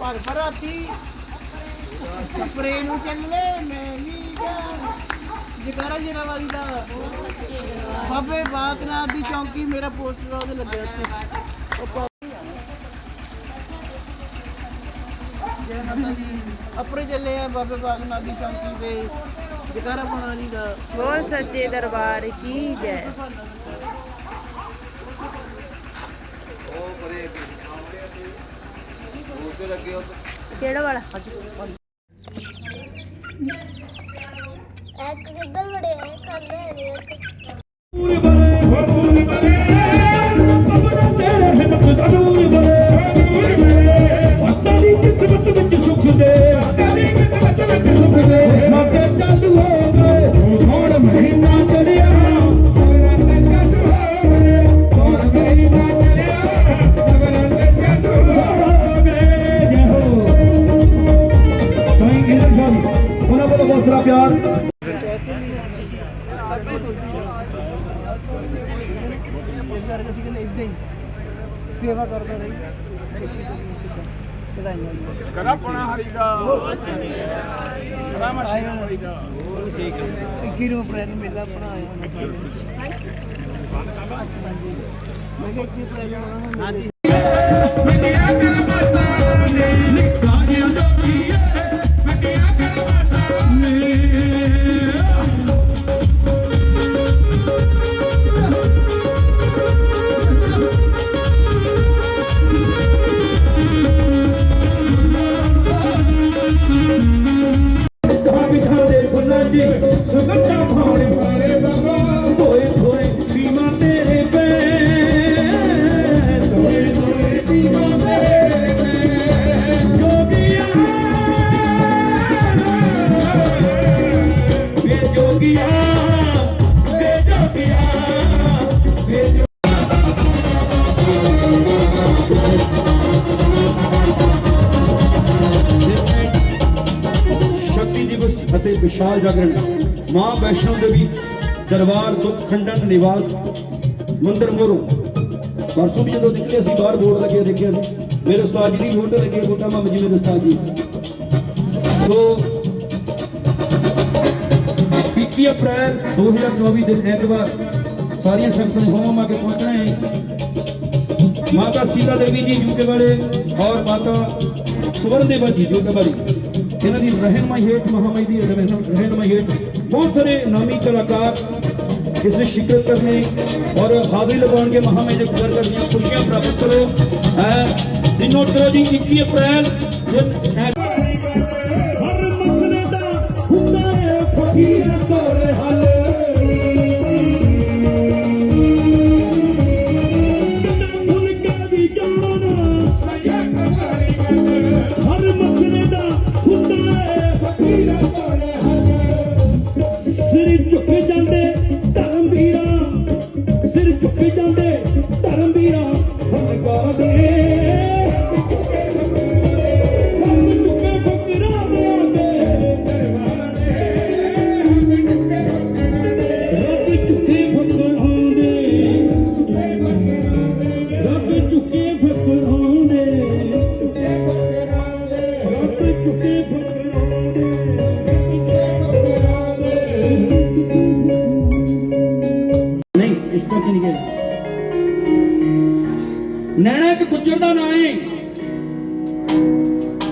ਗੱਡੀ ਇਹ ਟੈਂਪੂ ਨੂੰ ਚੱਲੇ ਮੈਂ ਵੀ ਜਗਾਰਾ ਜਰਾ ਦਾ। ਬਾਬੇ ਬਾਗਨਾਥ ਦੀ ਚੌਂਕੀ ਮੇਰਾ ਪੋਸਟਰ ਉਹਦੇ ਲੱਗਿਆ ਉੱਤੇ ਜੈ ਮਾਤਾ ਦੀ। ਅੱਪਰੇ ਚੱਲੇ ਆ ਬਾਬੇ ਬਾਗਨਾਥ ਦੀ ਚੌਂਕੀ ਤੇ। ਜਗਾਰਾ ਬਣਾਣੀ ਦਾ। ਬੋਲ ਸੱਚੇ ਦਰਬਾਰ ਕੀ ਜੈ। ਕਿਹੜਾ ਵਾਲਾ? ਇੱਕ ਕਿੱਧਰ ਵੜੇ ਆ? ਕੰਨੇ ਨੇ ਹਾਂਜੀ। ਵਿਸ਼ਾਲ ਜਾਗਰਣ, ਮਾਂ ਵੈਸ਼ਨੋ ਦੇਵੀ, ਦਰਬਾਰ ਦੁੱਖ ਖੰਡਨ ਨਿਵਾਸ, ਮੰਦਰ ਮੋਰੋ। ਪਰਸੋਂ ਵੀ ਜਦੋਂ ਦੇਖਿਆ ਸੀ, ਬਾਹਰ ਬੋਰਡ ਲੱਗਿਆ ਦੇਖਿਆ ਸੀ। ਮੇਰੇ ਉਸਤਾਦ ਜੀ ਦੀ ਫੋਟੋ ਲੱਗੀ ਫੋਟਾ ਮਾਮਾ ਜੀ ਮੇਰੇ ਉਸਤਾਦ ਜੀ। ਸੋ 21 ਅਪ੍ਰੈਲ 2024 ਦਿਨ ਐਤਵਾਰ, ਸਾਰੀਆਂ ਸੰਗਤਾਂ ਨੇ ਹੋਮ ਆ ਕੇ ਪਹੁੰਚਣਾ ਹੈ। ਮਾਤਾ ਸੀਤਾ ਦੇਵੀ ਜੀ ਜੂਕੇ ਵਾਲੇ, ਔਰ ਮਾਤਾ ਸਵਰਨ ਦੇਵਾ ਜੀ ਜੂਕੇ ਵਾਲੀ। ਇਹਨਾਂ ਦੀ ਰਹਿਨਮਾਈ ਹੇਠ ਮਹਾਮਾਈ ਦੀ ਰਹਿਨ- ਰਹਿਨਮਾਈ ਹੇਠ ਬਹੁਤ ਸਾਰੇ ਨਾਮੀ ਕਲਾਕਾਰ ਇਸ ਵਿੱਚ ਸ਼ਿਕਰਤ ਕਰਨੇ ਔਰ ਹਾਜ਼ਰੀ ਲਗਾਉਣ ਕੇ ਮਹਾਮਾਈ ਦੇ ਗੁਜ਼ਰ ਕਰਨੀਆਂ ਖੁਸ਼ੀਆਂ ਪ੍ਰਾਪਤ ਕਰੋ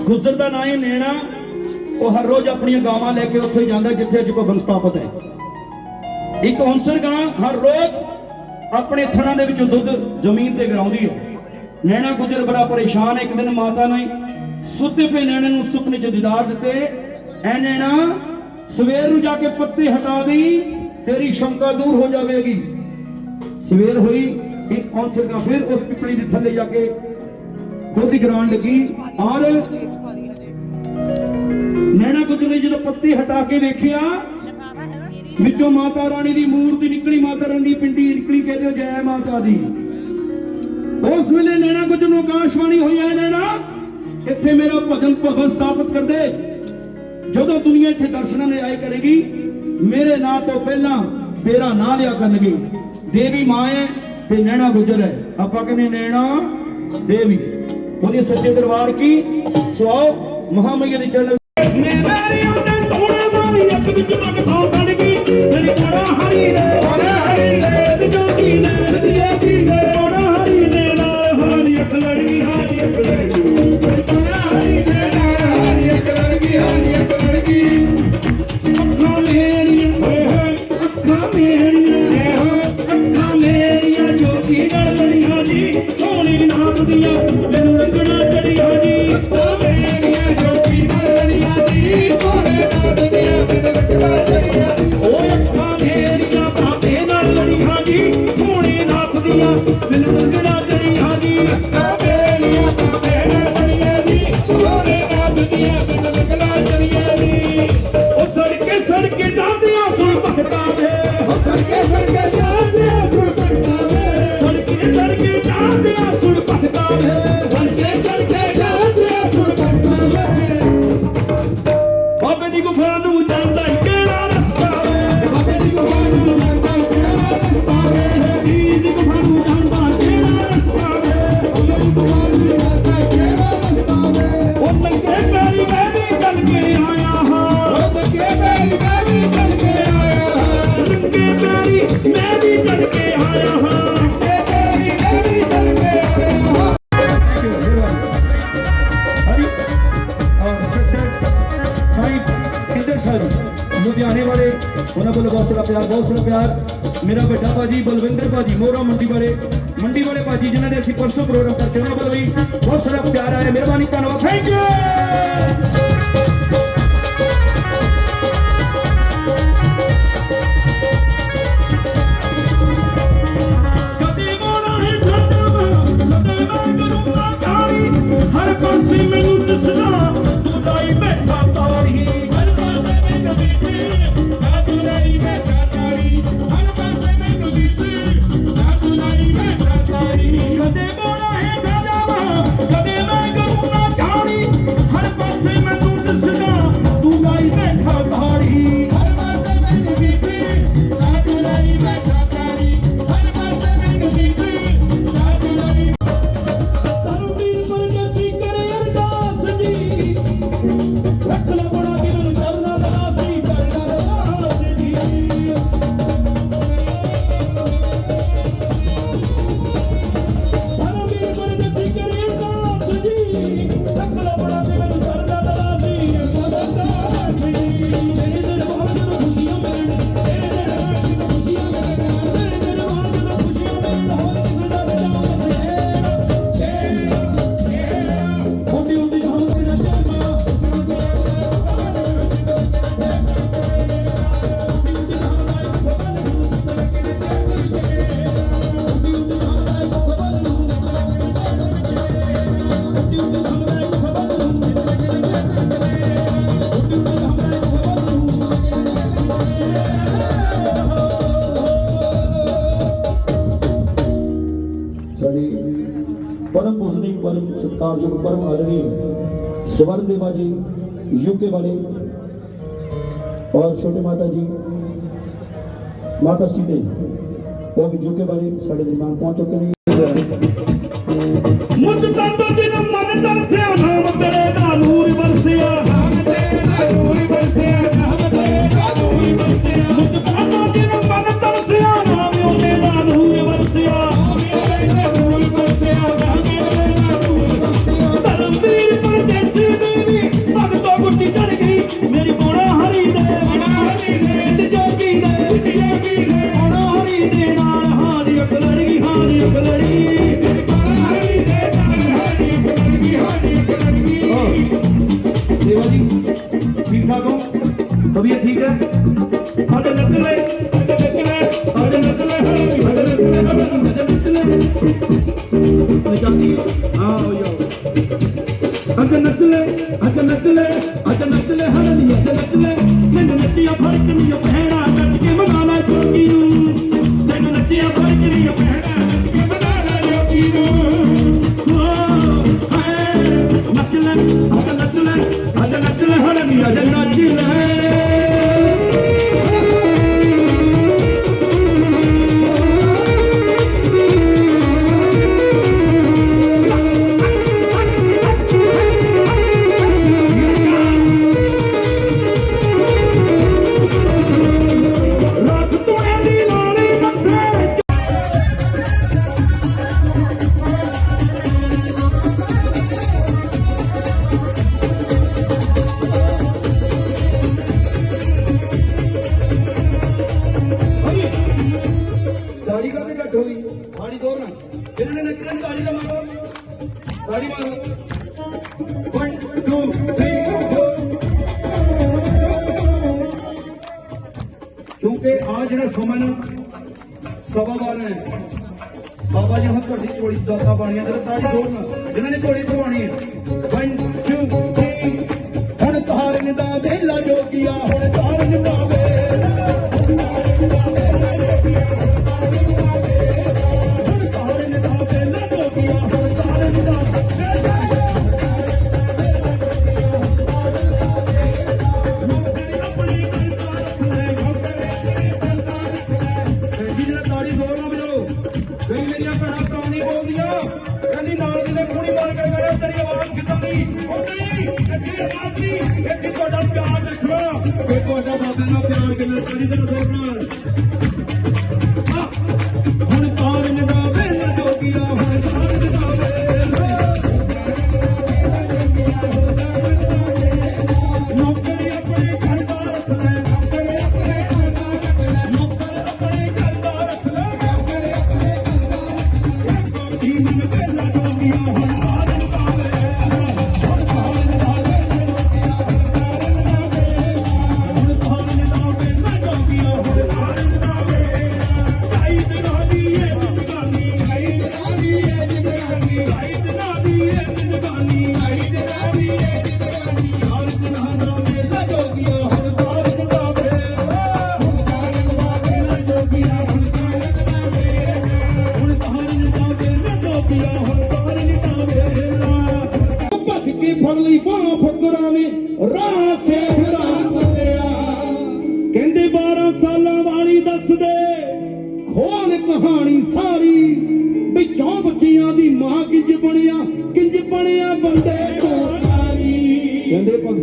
ਗੁੱਜਰ ਦਾ ਨਾਂ ਹੈ ਨੈਣਾ, ਉਹ ਹਰ ਰੋਜ਼ ਆਪਣੀਆਂ ਗਾਵਾਂ ਲੈ ਕੇ ਉੱਥੇ ਜਾਂਦਾ ਜਿੱਥੇ ਅੱਜ ਭਵਨ ਸਥਾਪਿਤ ਹੈ। ਇੱਕ ਹੰਸਰ ਗਾਂ ਹਰ ਰੋਜ਼ ਆਪਣੇ ਥਣਾਂ ਦੇ ਵਿੱਚੋਂ ਦੁੱਧ ਜ਼ਮੀਨ ਤੇ ਗਰਾਉਂਦੀ ਹੈ। ਨੈਣਾ ਗੁਜ਼ਰ ਬੜਾ ਪਰੇਸ਼ਾਨ ਹੈ, ਇੱਕ ਦਿਨ ਮਾਤਾ ਨੇ ਸੁੱਤੇ ਪਏ ਨੈਣੇ ਨੂੰ ਸੁਪਨੇ 'ਚ ਦੀਦਾਰ ਦਿੱਤੇ। ਐ ਨੈਣਾ, ਸਵੇਰ ਨੂੰ ਜਾ ਕੇ ਪੱਤੇ ਹਟਾ ਦੀ ਤੇਰੀ ਸ਼ੰਕਾ ਦੂਰ ਹੋ ਜਾਵੇਗੀ। ਸਵੇਰ ਹੋਈ, ਇੱਕ ਹੰਸਰ ਗਾਂ ਫਿਰ ਉਸ ਪਿਪਲੀ ਦੇ ਥੱਲੇ ਜਾ ਕੇ ਦੁੱਧ ਗਰਾਉਣ ਲੱਗੀ। ਔਰ ਨੈਣਾ ਗੁਜਰ ਨੇ ਜਦੋਂ ਪੱਤੇ ਹਟਾ ਕੇ ਵੇਖਿਆ, ਵਿੱਚੋਂ ਮਾਤਾ ਰਾਣੀ ਦੀ ਮੂਰਤੀ ਨਿਕਲੀ, ਮਾਤਾ ਰਾਣੀ ਦੀ ਪਿੰਡੀ ਨਿਕਲੀ ਕਹਿੰਦੇ ਜੈ ਮਾਤਾ ਦੀ। ਉਸ ਵੇਲੇ ਨੈਣਾ ਗੁਜਰ ਨੂੰ ਆਕਾਸ਼ਵਾਣੀ ਹੋਈ ਹੈ ਨੈਣਾ, ਇੱਥੇ ਮੇਰਾ ਭਜਨ ਭਗਤ ਸਥਾਪਿਤ ਕਰ ਜਦੋਂ ਦੁਨੀਆ ਇੱਥੇ ਦਰਸ਼ਨਾਂ ਲਈ ਆਏ ਕਰੇਗੀ, ਮੇਰੇ ਨਾਂ ਤੋਂ ਪਹਿਲਾਂ ਤੇਰਾ ਨਾਂ ਲਿਆ ਕਰਨਗੇ। ਦੇਵੀ ਮਾਂ ਹੈ ਤੇ ਨੈਣਾ ਗੁਜਰ ਹੈ। ਆਪਾਂ ਕਹਿੰਦੇ ਨੈਣਾ, ਦੇਵੀ। ਉਹਦੇ ਸੱਚੇ ਦਰਬਾਰ ਕੀ? ਸੋ ਆਓ ਮਹਾਮਈਆ ਦੇ ਚਰਨ ਦੀ ਆ ਬੇੜੀਆਂ ਤੂੰ ਦੇਣਾ ਬੜੀਆਂ ਦੀ ਸੋਨੇ ਨਾ ਦੁਨੀਆ ਲੁਧਿਆਣੇ ਵਾਲੇ, ਉਹਨਾਂ ਕੋਲ ਬਹੁਤ ਸਾਰਾ ਪਿਆਰ, ਬਹੁਤ ਸਾਰਾ ਪਿਆਰ। ਮੇਰਾ ਵੱਡਾ ਭਾਜੀ ਬਲਵਿੰਦਰ ਭਾਜੀ ਮੋਰਾ ਮੰਡੀ ਵਾਲੇ। ਮੰਡੀ ਵਾਲੇ ਭਾਜੀ, ਜਿਨ੍ਹਾਂ ਨੇ ਅਸੀਂ ਪਰਸੋਂ ਪ੍ਰੋਗਰਾਮ ਕਰਕੇ ਉਹਨਾਂ ਵੱਲ ਵੀ ਬਹੁਤ ਸਾਰਾ ਪਿਆਰ ਆਇਆ। ਮਿਹਰਬਾਨੀ, ਧੰਨਵਾਦ। Thank you See me Sentiment جو پرم آدمی سورن دیوا جی یو کے والے اور چھوٹے ماتا جی ماتا سیدھے، وہ بھی یو کے والے سارے درمیان پہنچ چکے ہیں۔ ਦਾ ਵੇਲਾ ਜੋਗੀਆ ਹੁਣ ਤਾਰਨ ਦਾ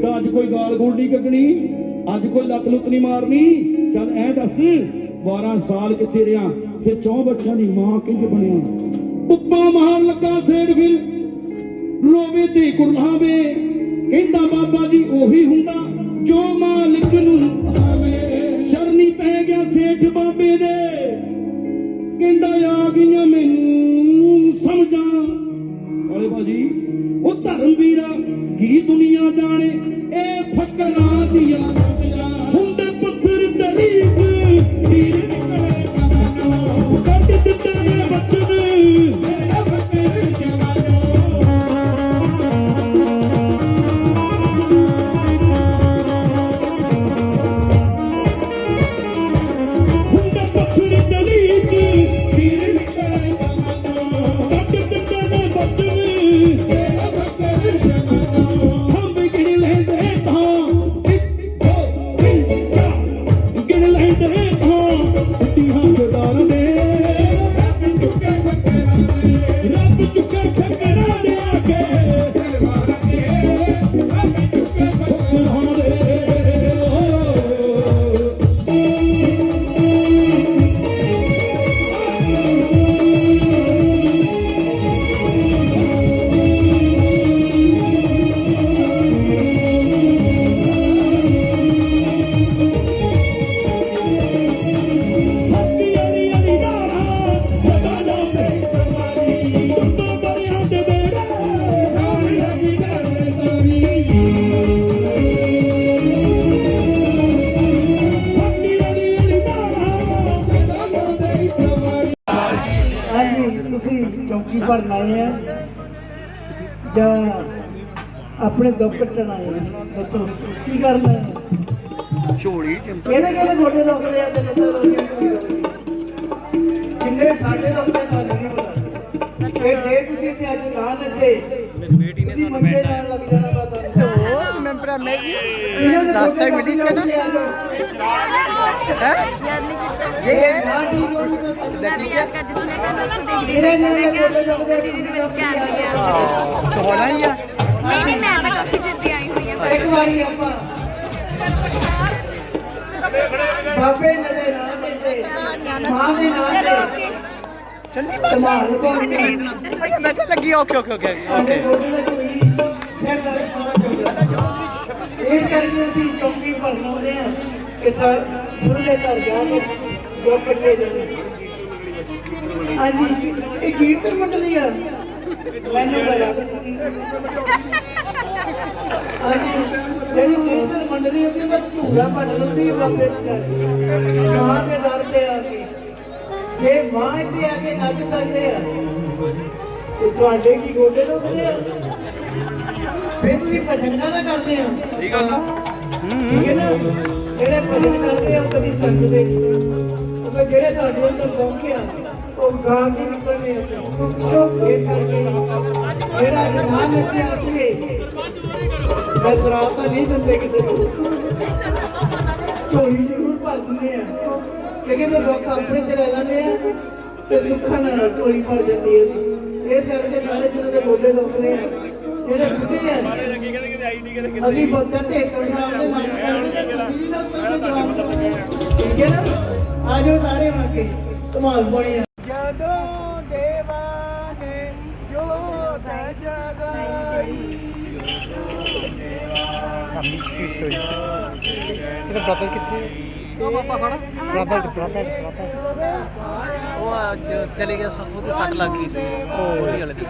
ਕਹਿੰਦੇ ਅੱਜ ਕੋਈ ਗਾਲ ਗੂਲ ਨਹੀਂ ਕੱਢਣੀ, ਅੱਜ ਕੋਈ ਲੱਤ ਲੁੱਤ ਨਹੀਂ ਮਾਰਨੀ। ਚੱਲ ਐ ਦੱਸ 12 ਸਾਲ ਕਿੱਥੇ ਰਿਆ ਫਿਰ ਚੌਂ ਬੱਚਿਆਂ ਦੀ ਮਾਂ ਕਿੰਜ ਬਣਿਆ ਉੱਪਾ ਮਾਰ ਲੱਗਾ ਸੇੜ ਫਿਰ ਰੋਵੇ ਤੇ ਕੁਰਲਾਵੇ। ਕਹਿੰਦਾ ਬਾਬਾ ਜੀ, ਉਹੀ ਹੁੰਦਾ। ਜੋ ਮਾਲਿਕ ਨੂੰ ਆਵੇ ਸ਼ਰਨੀ ਪੈ ਗਿਆ ਸੇਠ ਬਾਬੇ ਦੇ। ਕਹਿੰਦਾ ਆ ਗਈਆਂ ਮੈਨੂੰ ਸਮਝਾਂ। ਧਰਮ ਵੀਰਾ ਕੀ ਦੁਨੀਆ ਜਾਣੇ ਇਹ ਫਕਰਾਂ ਦੀਆਂ ਹੁੰਦੇ ਭਰਨ ਆਏ ਆ ਜਾਂ ਆਪਣੇ ਦੁੱਖ ਕੱਟਣ ਆਏ ਆ ਦੱਸੋ ਕੀ ਕਰਨਾ ਹੈ? ਝੋਲੀ ਕਿਹਦੇ ਕਿਹਦੇ ਗੋਡੇ ਰੁਕਦੇ ਆ ਤੇ ਕਿੱਥੇ ਕੁੜੀ ਰੁਕਦੀ ਜਿੰਨੇ ਸਾਡੇ ਰੁਕਦੇ ਤੁਹਾਨੂੰ ਨਹੀਂ ਪਤਾ। ਤੇ ਜੇ ਤੁਸੀਂ ਤੇ ਅੱਜ ਨਾ ਨੱਚੇ ਮੇਰੀ ਬੇਟੀ ਨੇ ਤੁਹਾਨੂੰ ਨਾਲ ਲੱਗ ਜਾਣਾ ਪਤਾ ਨਹੀਂ ਮੈਂ ਭਰਾ ਮੈਂ ਇਹਨਾਂ ਦੇ ਰਸਤਾ ਮਿਲੀ ਨਾ ਇਹ ਨਾ ਠੀਕ ਹੋ ਨਹੀਂ ਸਕਦਾ ਠੀਕ ਹੈ ਇਹਨੇ ਜਿਹੜੇ ਗੋਡੇ ਰੁਕਦੇ ਦੀਦੀ ਦੇ ਵਿੱਚ ਆ ਗਿਆ ਹੋਣਾ ਹੀ ਆ ਨਹੀਂ ਨਹੀਂ ਮੈਂ ਤਾਂ ਕਾਫੀ ਚਿਰ ਦੀ ਆਈ ਹੋਈ ਹਾਂ ਇੱਕ ਵਾਰੀ ਆਪਾਂ ਬਾਬੇ ਨਦੇ ਨਾ ਦੇ ਤੇ ਮਾਂ ਦੇ ਨਾਂ ਤੇ ਚੱਲੀ ਧਮਾਲ ਪਾਉਂਦੇ ਮੈਂ ਤਾਂ ਲੱਗੀ ਓਕੇ ਓਕੇ ਓਕੇ ਸਾਡੇ ਗੋਡੇ ਦਾ ਕੋਈ ਸਿਰ ਦਰਦ ਸਾਰਾ ਚੱਲ ਜਾਂਦਾ ਇਸ ਕਰਕੇ ਅਸੀਂ ਚੌਕੀ ਭਰਨ ਆ ਕਿ ਸਰ, ਗੁਰੂ ਦੇ ਘਰ ਜਾ ਕੇ ਜੋ ਕੱਢੇ ਜਾਣੇ। ਹਾਂਜੀ, ਇਹ ਕੀਰਤਨ ਮੰਡਲੀ ਆ। ਮੈਨੂੰ ਤਾਂ ਹਾਂਜੀ, ਜਿਹੜੀ ਕੀਰਤਨ ਮੰਡਲੀ ਹੁੰਦੀ ਉਹਦਾ ਧੂਰਾ ਭੰਨ ਦਿੰਦੀ ਬਾਬੇ ਦੀ ਜਾ ਕੇ ਮਾਂ ਦੇ ਦਰ ਤੇ ਆ ਕੇ। ਜੇ ਮਾਂ ਇੱਥੇ ਆ ਕੇ ਨੱਚ ਸਕਦੇ ਆ, ਤੇ ਤੁਹਾਡੇ ਕੀ ਗੋਡੇ ਦੁਖਦੇ ਆ? ਫਿਰ ਤੁਸੀਂ ਭਜਨ ਕਾਹਦਾ ਕਰਦੇ ਆ ਠੀਕ ਗੱਲ ਠੀਕ ਹੈ ਨਾ? ਜਿਹੜੇ ਭਜਨ ਕਰਦੇ ਆ ਉਹ ਕਦੀ ਸੰਗ ਦੇ ਉਹ ਫਿਰ ਜਿਹੜੇ ਤੁਹਾਡੇ ਅੰਦਰ ਪਹੁੰਚਿਆ ਉਹ ਗਾ ਕੇ ਨਿਕਲਣੇ ਆ। ਇਸ ਕਰਕੇ ਜਿਹੜਾ ਅੱਜ ਨਾ ਨੱਚਿਆ ਉੱਠੇ ਮੈਂ ਸ਼ਰਾਬ ਤਾਂ ਨਹੀਂ ਦਿੰਦੇ ਕਿਸੇ ਨੂੰ। ਝੋਲੀ ਜ਼ਰੂਰ ਭਰ ਦਿੰਦੇ ਆ। ਲੇਕਿਨ ਉਹ ਦੁੱਖ ਆਪਣੇ ਚ ਲੈ ਲੈਂਦੇ ਆ ਤੇ ਸੁੱਖਾਂ ਨਾਲ ਝੋਲੀ ਭਰ ਜਾਂਦੀ ਹੈ। ਇਸ ਕਰਕੇ ਸਾਰੇ ਜਿਹਨਾਂ ਦੇ ਗੋਡੇ ਦੁਖਦੇ ਆ ਜਿਹੜੇ ਬੁੱਢੇ ਆ। ਅਸੀਂ ਬੱਚਾ 73 ਸਾਲ ਦੇ ਨੱਚ ਸਕਦੇ ਤੇ ਤੁਸੀਂ ਵੀ ਨੱਚ ਸਕਦੇ ਜਵਾਨ ਠੀਕ ਹੈ ਨਾ? ਆ ਜਾਓ ਸਾਰੇ ਹੁਣ ਅੱਗੇ। ਧਮਾਲ ਪਾਣੀ ਜਦੋਂ ਦੇਵਾ ਨੇ ਜੋਤ ਜਗਾਈ। ਉਹ ਅੱਜ ਚਲੇ ਗਿਆ ਸਭ ਉਹਦੇ ਸੱਟ ਲੱਗ ਗਈ ਸੀ। ਗੋਲੀ ਵਾਲੇ ਦੀ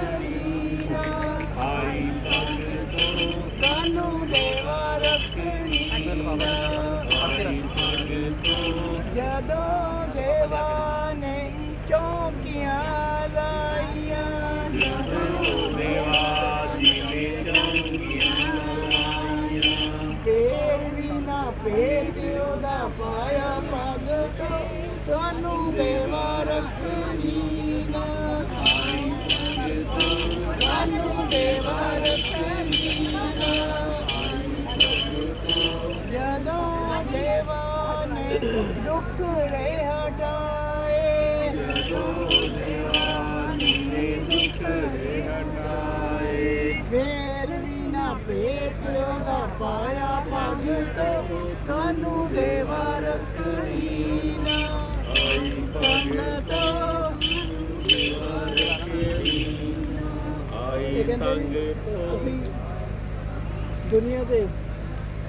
ਦੁਨੀਆ ਤੇ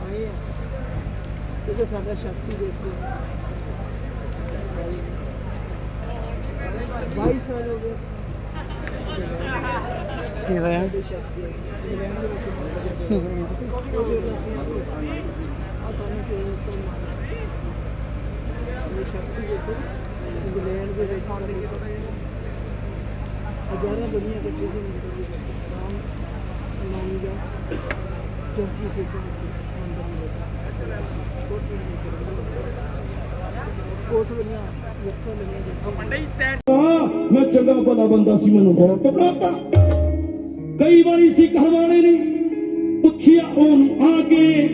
ਆਏ ਆ। ਕਿਉਂਕਿ ਸਾਡਾ ਸ਼ਕਤੀ ਦੇਖੋ। 22 ਸਾਲ ਹੋ ਗਏ। ਕੀ ਹੋਇਆ? ਸਾਡੀ ਸ਼ਕਤੀ ਹੈ। ਇੰਗਲੈਂਡ ਦੇ ਵਿੱਚ ਤੋਂ ਦੇ ਹਜ਼ਾਰਾਂ ਦੁਨੀਆ ਇਕੱਠੀ ਸੀ ਰਾਮ ਨਾਮ ਦਾ ਮੈਂ ਚੰਗਾ ਭਲਾ ਬੰਦਾ ਸੀ, ਮੈਨੂੰ ਬਹੁਤ ਘਬਰਾਤਾ। ਕਈ ਵਾਰੀ ਸੀ ਘਰ ਨੇ ਪੁੱਛਿਆ ਉਹਨੂੰ, ਆ ਕੇ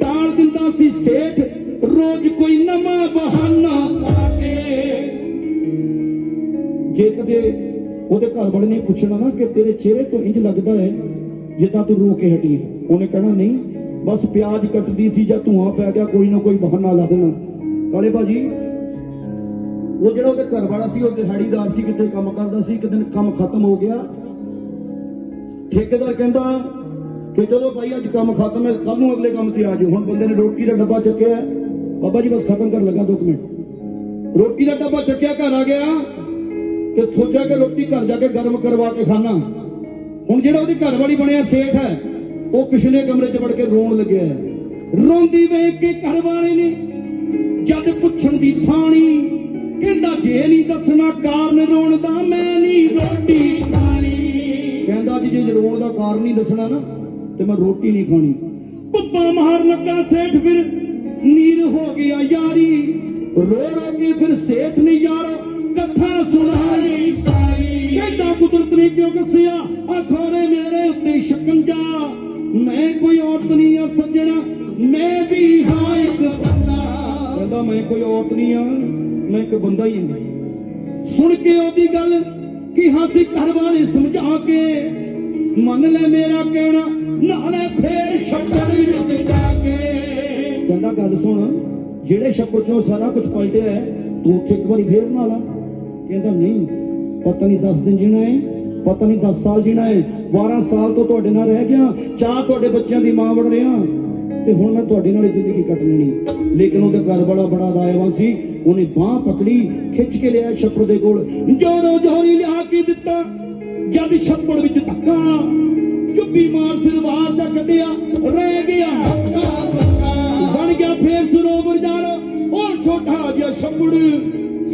ਟਾਲ ਦਿੰਦਾ ਸੀ ਸੇਠ, ਰੋਜ਼ ਕੋਈ ਨਵਾਂ ਬਹਾਨਾ ਪਾ ਕੇ। ਜੇ ਕਦੇ ਉਹਦੇ ਘਰ ਵਾਲੇ ਨੇ ਪੁੱਛਣਾ ਨਾ ਕਿ ਤੇਰੇ ਚਿਹਰੇ ਤੋਂ ਇੰਜ ਲੱਗਦਾ ਹੈ ਜਿੱਦਾਂ ਤੂੰ ਰੋ ਕੇ ਹਟੀ। ਉਹਨੇ ਕਹਿਣਾ, ਨਹੀਂ, ਬਸ ਪਿਆਜ਼ ਕੱਟਦੀ ਸੀ ਜਾਂ ਧੂਆਂ ਪੈ ਗਿਆ, ਕੋਈ ਨਾ ਕੋਈ ਬਹਾਨਾ ਲਾ ਦੇਣਾ। ਕਾਲੇ ਭਾਜੀ, ਉਹ ਜਿਹੜਾ ਉਹਦੇ ਘਰ ਵਾਲਾ ਸੀ, ਉਹ ਦਿਹਾੜੀਦਾਰ ਸੀ, ਕਿਤੇ ਕੰਮ ਕਰਦਾ ਸੀ, ਇੱਕ ਦਿਨ ਕੰਮ ਖਤਮ ਹੋ ਗਿਆ। ਠੇਕੇਦਾਰ ਕਹਿੰਦਾ ਕਿ ਚਲੋ ਭਾਈ, ਅੱਜ ਕੰਮ ਖਤਮ ਹੈ ਕੱਲ ਨੂੰ ਅਗਲੇ ਕੰਮ ਤੇ ਆ ਜਾਓ ਹੁਣ ਬੰਦੇ ਨੇ ਰੋਟੀ ਦਾ ਡੱਬਾ ਚੱਕਿਆ ਬਾਬਾ ਜੀ, ਬਸ ਖਤਮ ਕਰਨ ਲੱਗਾ ਦੋ ਕੁ ਮਿੰਟ। ਰੋਟੀ ਦਾ ਡੱਬਾ ਚੱਕਿਆ, ਘਰ ਆ ਗਿਆ ਤੇ ਸੋਚਿਆ ਕਿ ਰੋਟੀ ਘਰ ਜਾ ਕੇ ਗਰਮ ਕਰਵਾ ਕੇ ਖਾਣਾ। ਹੁਣ ਜਿਹੜਾ ਉਹਦੀ ਘਰ ਵਾਲੀ ਬਣਿਆ, ਸੇਠ ਹੈ, ਉਹ ਪਿਛਲੇ ਕਮਰੇ 'ਚ ਵੜ ਕੇ ਰੋਣ ਲੱਗਿਆ ਰੋਂਦੀ ਵੇਖ ਕੇ ਘਰ ਨੇ ਜਦ ਪੁੱਛਣ ਦੀ ਥਾਣੀ ਕਹਿੰਦਾ, ਜੇ ਨਹੀਂ ਦੱਸਣਾ ਕਾਰਨ ਰੋਣ ਦਾ, ਮੈਂ ਨਹੀਂ ਰੋਟੀ ਖਾਣੀ। ਕਹਿੰਦਾ, ਜੀ, ਜੇ ਰੋਣ ਦਾ ਕਾਰਨ ਨਹੀਂ ਦੱਸਣਾ ਨਾ, ਤੇ ਮੈਂ ਰੋਟੀ ਨਹੀਂ ਖਾਣੀ। ਪੁੱਪਾ ਮਾਰ ਲੱਗਾ ਸੇਠ ਫਿਰ ਨੀਰ ਹੋ ਗਿਆ ਯਾਰੀ। ਰੋ ਰੋ ਕੇ ਫਿਰ ਸੇਠ ਨੇ ਯਾਰ, ਕਥਾ ਸੁਣਾਈ ਸਾਰੀ। ਕਹਿੰਦਾ ਕੁਦਰਤ ਨੇ ਕਿਉਂ ਕੱਸਿਆ? ਆਖੋ ਨੇ ਮੇਰੇ ਉੱਤੇ ਸ਼ਿਕੰਜਾ ਮੈਂ ਕੋਈ ਔਰਤ ਨਹੀਂ ਆ ਸੱਜਣਾ, ਮੈਂ ਵੀ ਹਾਂ ਇੱਕ ਬੰਦਾ। ਕਹਿੰਦਾ, ਮੈਂ ਕੋਈ ਔਰਤ ਨਹੀਂ ਆ, ਮੈਂ ਇੱਕ ਬੰਦਾ ਹੀ ਹਾਂ। ਸੁਣ ਕੇ ਉਹਦੀ ਗੱਲ ਕਿ ਹਾਸੀ ਘਰ ਵਾਲੇ ਸਮਝਾ ਕੇ ਮੰਨ ਲੈ ਮੇਰਾ ਕਹਿਣਾ, ਨਾਲੇ ਫੇਰ ਛੱਪੜ ਵਿੱਚ ਜਾ ਕੇ। ਕਹਿੰਦਾ, ਗੱਲ ਸੁਣ, ਜਿਹੜੇ ਛੱਪੜ ਚੋਂ ਸਾਰਾ ਕੁਝ ਪਲਟਿਆ ਤੂੰ ਉੱਥੇ ਇੱਕ ਵਾਰੀ ਫੇਰ ਬਣਾ ਲਾ। ਕਹਿੰਦਾ, ਨਹੀਂ। ਪਤਾ ਨਹੀਂ 10 ਦਿਨ ਜੀਣਾ ਹੈ, ਪਤਾ ਨਹੀਂ 10 ਸਾਲ ਜੀਣਾ ਹੈ 12 ਸਾਲ ਤੋਂ ਤੁਹਾਡੇ ਨਾਲ ਰਹਿ ਗਿਆ, ਚਾਹ ਤੁਹਾਡੇ ਬੱਚਿਆਂ ਦੀ ਮਾਂ ਬਣ ਰਿਹਾ। ਤੇ ਹੁਣ ਮੈਂ ਤੁਹਾਡੇ ਨਾਲ ਜ਼ਿੰਦਗੀ ਕੱਟ ਲੈਣੀ ਲੇਕਿਨ ਉਹਦਾ ਘਰ ਵਾਲਾ ਬੜਾ ਦਾਇਵਾਨ ਸੀ, ਉਹਨੇ ਬਾਹ ਪਕੜੀ, ਖਿੱਚ ਕੇ ਲਿਆ ਛੱਪੜ ਦੇ ਕੋਲ। ਜੋਰੋ ਜੋਰੀ ਲਿਆ ਕੇ ਦਿੱਤਾ, ਜਦ ਛੱਪੜ ਵਿੱਚ ਧੱਕਾ, ਚੁੱਪੀ ਮਾਰ ਸਿਰ ਬਾਹਰ ਦਾ ਕੱਢਿਆ, ਰਹਿ ਗਿਆ। ਬਣ ਗਿਆ ਫੇਰ ਸਰੋਵਰ ਜਾਲ ਹੋਰ ਛੋਟਾ ਆ ਗਿਆ ਛੱਪੜ,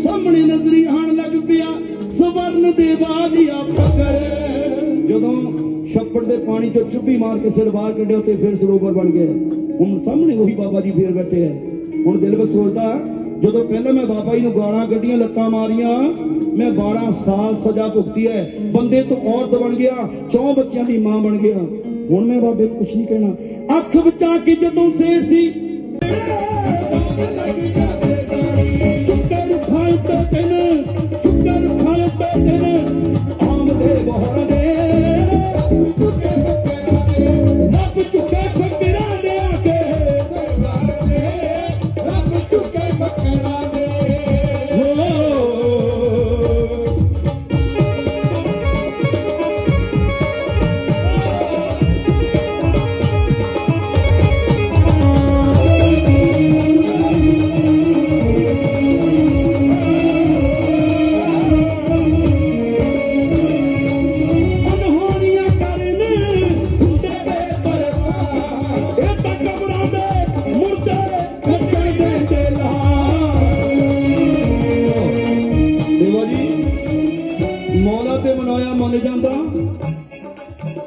ਸਾਹਮਣੇ ਨਜ਼ਰੀ ਆਣ ਲੱਗ ਪਿਆ। ਸਵਰਨ ਦੇ ਬਾਦੀਆ ਫਕਰ ਜਦੋਂ ਛੱਪੜ ਦੇ ਪਾਣੀ ਚੋਂ ਚੁੱਭੀ ਮਾਰ ਕੇ ਸਿਰ ਬਾਹਰ ਕੱਢਿਆ ਤੇ ਫਿਰ ਸਰੋਵਰ ਬਣ ਗਿਆ। ਹੁਣ ਸਾਹਮਣੇ ਉਹੀ ਬਾਬਾ ਜੀ ਫੇਰ ਬੈਠੇ ਆ। ਹੁਣ ਦਿਲ ਵਿੱਚ ਸੋਚਦਾ, ਜਦੋਂ ਪਹਿਲਾਂ ਮੈਂ ਬਾਬਾ ਜੀ ਨੂੰ ਗਾਲਾਂ ਕੱਢੀਆਂ, ਲੱਤਾਂ ਮਾਰੀਆਂ, ਮੈਂ 12 ਸਾਲ ਸਜ਼ਾ ਭੁਗਤੀ ਹੈ। ਬੰਦੇ ਤੋਂ ਔਰਤ ਬਣ ਗਿਆ, ਚੌ ਬੱਚਿਆਂ ਦੀ ਮਾਂ ਬਣ ਗਿਆ। ਹੁਣ ਮੈਂ ਬਾਬੇ ਨੂੰ ਕੁਛ ਨਹੀਂ ਕਹਿਣਾ। ਅੱਖ ਬਚਾ ਕੇ ਜਦੋਂ ਫੇਰ ਸੀ। ਸ਼ੁਕਰ Bethany, on the day before the day. ਮੰਨ ਜਾਂਦਾ।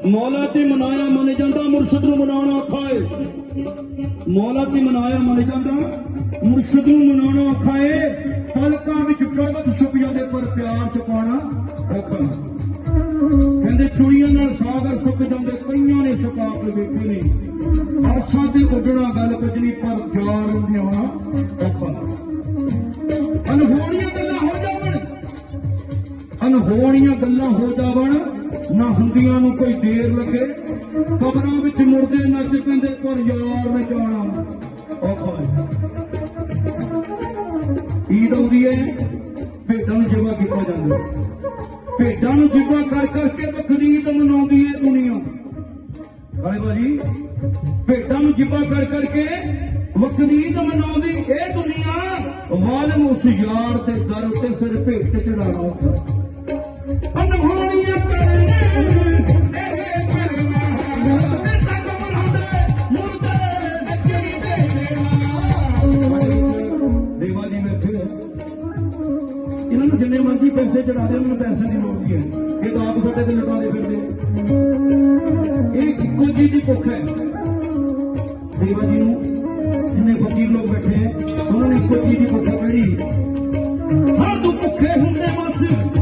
ਮੌਲਾ ਤੇ ਮਨਾਇਆ ਮੰਨ ਜਾਂਦਾ, ਮੁਰਸ਼ਿਦ ਨੂੰ ਮਨਾਉਣਾ ਔਖਾ ਏ। ਮੌਲਾ ਤੇ ਮਨਾਇਆ ਮੰਨ ਜਾਂਦਾ, ਮੁਰਸ਼ਿਦ ਨੂੰ ਮਨਾਉਣਾ ਔਖਾ ਏ। ਪਲਕਾਂ ਵਿੱਚ ਪਰਬਤ ਛੁਪ ਜਾਂਦੇ ਪਰ ਪਿਆਰ ਛੁਪਾਉਣਾ ਔਖਾ। ਕਹਿੰਦੇ ਚੁੜੀਆਂ ਨਾਲ ਸਾਗਰ ਸੁੱਕ ਜਾਂਦੇ, ਕਈਆਂ ਨੇ ਸੁਕਾਪ ਵੇਖੇ ਨੇ। ਅਰਸ਼ਾਂ ਤੇ ਉੱਡਣਾ ਗੱਲ ਕੁਝ ਨਹੀਂ, ਪਰ ਪਿਆਰ ਨੂੰ ਲਿਆਉਣਾ ਔਖਾ। ਅਨਹੋਣੀਆਂ ਗੱਲਾਂ ਹੋ ਅਨਹੋਣੀਆਂ ਗੱਲਾਂ ਹੋ ਜਾਵਣ, ਨਾ ਹੁੰਦੀਆਂ ਨੂੰ ਕੋਈ ਦੇਰ ਲੱਗੇ। ਕਬਰਾਂ ਵਿੱਚ ਮੁਰਦੇ ਨੱਚ ਪੈਂਦੇ ਪਰ ਯਾਰ ਨੇ ਜਾਣਾ। ਔਖਾ ਈਦ ਆਉਂਦੀ ਹੈ ਭੇਡਾਂ ਨੂੰ ਜਿਵਾ ਕੀਤਾ ਜਾਂਦਾ ਭੇਡਾਂ ਨੂੰ ਜਿਵਾ ਕਰ ਕਰਕੇ ਵੱਖਰੀ ਮਨਾਉਂਦੀ ਹੈ ਦੁਨੀਆ। ਕਾਲੇ ਬਾਜੀ ਭੇਡਾਂ ਨੂੰ ਜਿਵਾ ਕਰ ਕਰਕੇ ਵਕਰੀਦ ਮਨਾਉਂਦੀ ਇਹ ਦੁਨੀਆ। ਵਾਲਮ ਉਸ ਯਾਰ ਦੇ ਦਰ ਉੱਤੇ ਸਿਰ ਭੇਟ ਚੜਾਉਣਾ ਪੈਸੇ ਚੜਾ ਦੇ, ਉਹਨਾਂ ਨੂੰ ਪੈਸੇ ਦੀ ਲੋੜ ਨਹੀਂ ਹੈ? ਇਹ ਤਾਂ ਆਪ ਸਾਡੇ ਤੇ ਲਟਾਉਂਦੇ ਫਿਰਦੇ। ਇਹ ਇੱਕੋ ਜੀ ਦੀ ਭੁੱਖ ਹੈ। ਦੇਵਾ ਜੀ ਨੂੰ ਜਿੰਨੇ ਫਕੀਰ ਲੋਕ ਬੈਠੇ ਉਹਨਾਂ ਨੇ ਇੱਕੋ ਜੀ ਦੀ ਭੁੱਖ ਹੈ ਕਿਹੜੀ? ਸਾਧੂ ਭੁੱਖੇ ਹੁੰਦੇ ਬਸ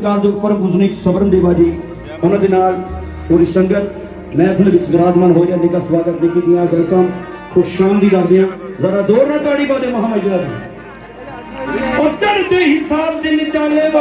ਸਤਿਕਾਰਯੋਗ ਪਰਮ ਗੁਜ਼ਨੀਕ ਸਵਰਨ ਦੇਵਾ ਜੀ, ਉਹਨਾਂ ਦੇ ਨਾਲ ਪੂਰੀ ਸੰਗਤ, ਮਹਿਫਲ ਵਿੱਚ ਵਿਰਾਜਮਾਨ ਹੋ ਜਾ ਨਿੱਕਾ ਸਵਾਗਤ ਦਿੱਤੀ ਗਿਆ ਵੈਲਕਮ ਖੁਸ਼ਾਮਦੀ ਕਰਦੇ ਆ ਜ਼ਰਾ ਜ਼ੋਰ ਨਾਲ ਤਾੜੀ ਬਾਦੇ ਮਹਾਮਜਰਾ ਦੀ। ਉੱਤਰ ਦੇ ਹਿਸਾਬ